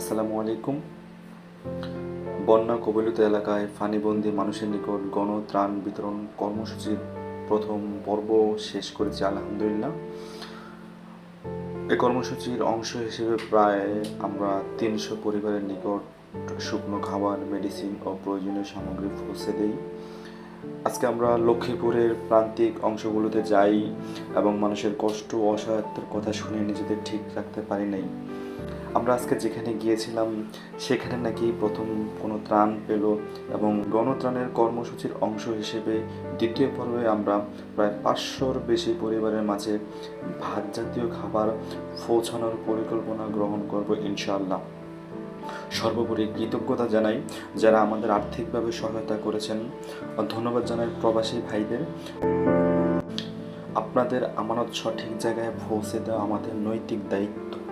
আসসালামু আলাইকুম। বন্যা কবলিত এলাকায় ফানিবন্দি মানুষের নিকট গণত্রাণ বিতরণ কর্মসূচির প্রথম পর্ব শেষ করেছি, আলহামদুলিল্লাহ। এই কর্মসূচির অংশ হিসেবে প্রায় আমরা তিনশো পরিবারের নিকট শুকনো খাবার, মেডিসিন ও প্রয়োজনীয় সামগ্রী পৌঁছে দিই। আজকে আমরা লক্ষ্মীপুরের প্রান্তিক অংশগুলোতে যাই এবং মানুষের কষ্ট ও অসহায়ত্বের কথা শুনে নিজেদের ঠিক রাখতে পারি নাই। আমরা আজকে যেখানে গিয়েছিলাম, সেখানে নাকি প্রথম কোনো ত্রাণ পেল এবং গণত্রাণের কর্মসূচির অংশ হিসেবে দ্বিতীয় পর্বে আমরা প্রায় পাঁচশোর বেশি পরিবারের মাঝে ভাত জাতীয় খাবার পৌঁছানোর পরিকল্পনা গ্রহণ করব ইনশাআল্লাহ। সর্বোপরি কৃতজ্ঞতা জানাই যারা আমাদের আর্থিকভাবে সহায়তা করেছেন। ধন্যবাদ জানাই প্রবাসী ভাইদের। আপনাদের আমানত সঠিক জায়গায় পৌঁছে দেওয়া আমাদের নৈতিক দায়িত্ব।